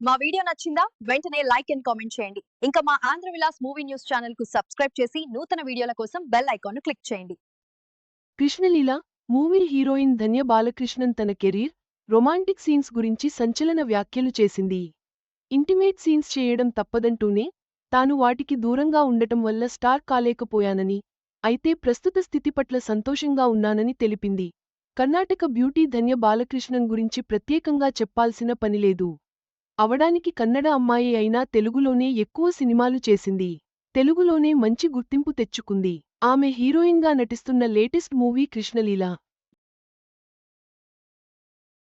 మా వీడియో నచ్చిందా? వెంటనే లైక్ అండ్ కామెంట్ చేయండి. ఇంకా మా ఆంధ్ర విలాస్ మూవీ న్యూస్ ఛానల్కు సబ్స్క్రైబ్ చేసి నూతన వీడియోల కోసం బెల్ ఐకాన్ను క్లిక్ చేయండి. కృష్ణలీల మూవీ హీరోయిన్ ధన్య బాలకృష్ణన్ తన కెరీర్ రొమాంటిక్ సీన్స్ గురించి సంచలన వ్యాఖ్యలు చేసింది. ఇంటిమేట్ సీన్స్ చేయడం తప్పదంటూనే తాను వాటికి దూరంగా ఉండటం వల్ల స్టార్ కాలేకపోయానని అయితే ప్రస్తుత స్థితి పట్ల సంతోషంగా ఉన్నానని తెలిపింది. కర్ణాటక బ్యూటీ ధన్య బాలకృష్ణన్ గురించి ప్రత్యేకంగా చెప్పాల్సిన పనిలేదు అవడానికి కన్నడ అమ్మాయి అయినా తెలుగులోనే ఎక్కువ సినిమాలు చేసింది. తెలుగులోనే మంచి గుర్తింపు తెచ్చుకుంది. ఆమె హీరోయిన్గా నటిస్తున్న latest movie Krishnaleela.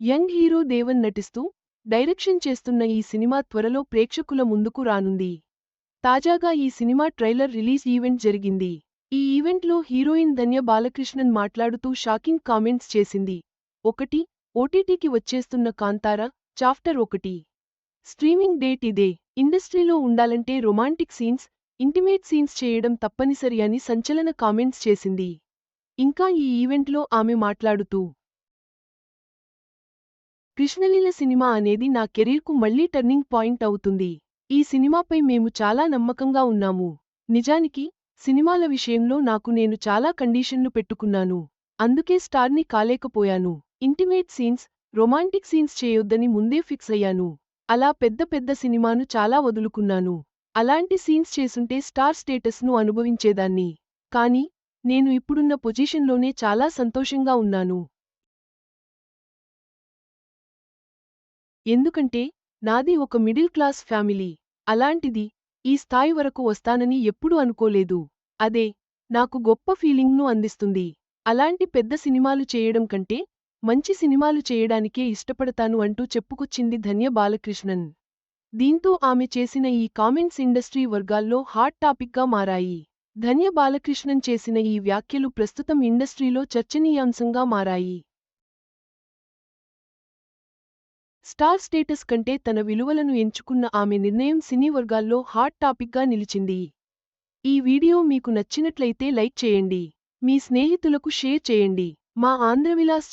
Young hero Devan నటిస్తూ డైరెక్షన్ చేస్తున్న ఈ సినిమా త్వరలో ప్రేక్షకుల ముందుకు రానుంది. తాజాగా ఈ సినిమా ట్రైలర్ రిలీజ్ ఈవెంట్ జరిగింది. ఈ ఈవెంట్లో హీరోయిన్ ధన్య బాలకృష్ణన్ మాట్లాడుతూ షాకింగ్ కామెంట్స్ చేసింది. ఒకటి ఓటీటీకి వచ్చేస్తున్న కాంతార చాప్టర్ ఒకటి. స్ట్రీమింగ్ డేట్ ఇదే. ఇండస్ట్రీలో ఉండాలంటే రొమాంటిక్ సీన్స్ ఇంటిమేట్ సీన్స్ చేయడం తప్పనిసరి అని సంచలన కామెంట్స్ చేసింది. ఇంకా ఈ ఈవెంట్లో ఆమె మాట్లాడుతూ కృష్ణలీల సినిమా అనేది నా కెరీర్కు మళ్ళీ టర్నింగ్ పాయింట్ అవుతుంది. ఈ సినిమాపై మేము చాలా నమ్మకంగా ఉన్నాము. నిజానికి సినిమాల విషయంలో నాకు నేను చాలా కండీషన్లు పెట్టుకున్నాను. అందుకే స్టార్ని కాలేకపోయాను. ఇంటిమేట్ సీన్స్ రొమాంటిక్ సీన్స్ చేయొద్దని ముందే ఫిక్స్ అయ్యాను. అలా పెద్ద పెద్ద సినిమాను చాలా వదులుకున్నాను. అలాంటి సీన్స్ చేసుంటే స్టార్ స్టేటస్ను అనుభవించేదాన్ని. కానీ నేను ఇప్పుడున్న పొజిషన్లోనే చాలా సంతోషంగా ఉన్నాను. ఎందుకంటే నాది ఒక మిడిల్ క్లాస్ ఫ్యామిలీ. అలాంటిది ఈ స్థాయి వరకు వస్తానని ఎప్పుడూ అనుకోలేదు. అదే నాకు గొప్ప ఫీలింగ్ను అందిస్తుంది. అలాంటి పెద్ద సినిమాలు చేయడం కంటే మంచి సినిమాలు చేయడానికే ఇష్టపడతాను అంటూ చెప్పుకొచ్చింది ధన్య బాలకృష్ణన్. దీంతో ఆమె చేసిన ఈ కామెంట్స్ ఇండస్ట్రీ వర్గాల్లో హాట్ టాపిక్గా మారాయి. ధన్య బాలకృష్ణన్ చేసిన ఈ వ్యాఖ్యలు ప్రస్తుతం ఇండస్ట్రీలో చర్చనీయాంశంగా మారాయి. స్టార్ స్టేటస్ కంటే తన విలువలను ఎంచుకున్న ఆమె నిర్ణయం సినీ వర్గాల్లో హాట్ టాపిక్గా నిలిచింది. ఈ వీడియో మీకు నచ్చినట్లయితే లైక్ చేయండి. మీ స్నేహితులకు షేర్ చేయండి. మా ఆంధ్రవిలాస్